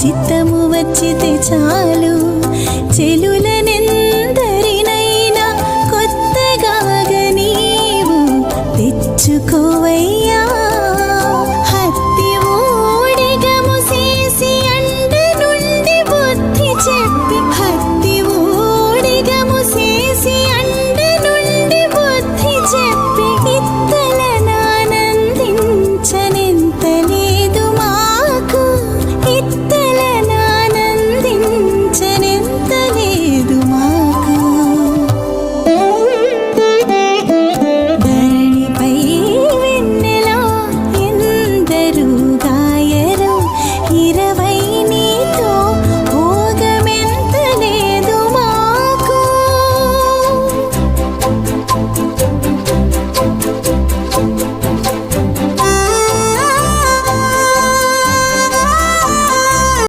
చిత్తము వచ్చితే చాలు. చెలులనెందరినైనా కొత్తగా నీవు తెచ్చుకోవయ్యా. చెప్పి భక్తి ఊడిగము చేసి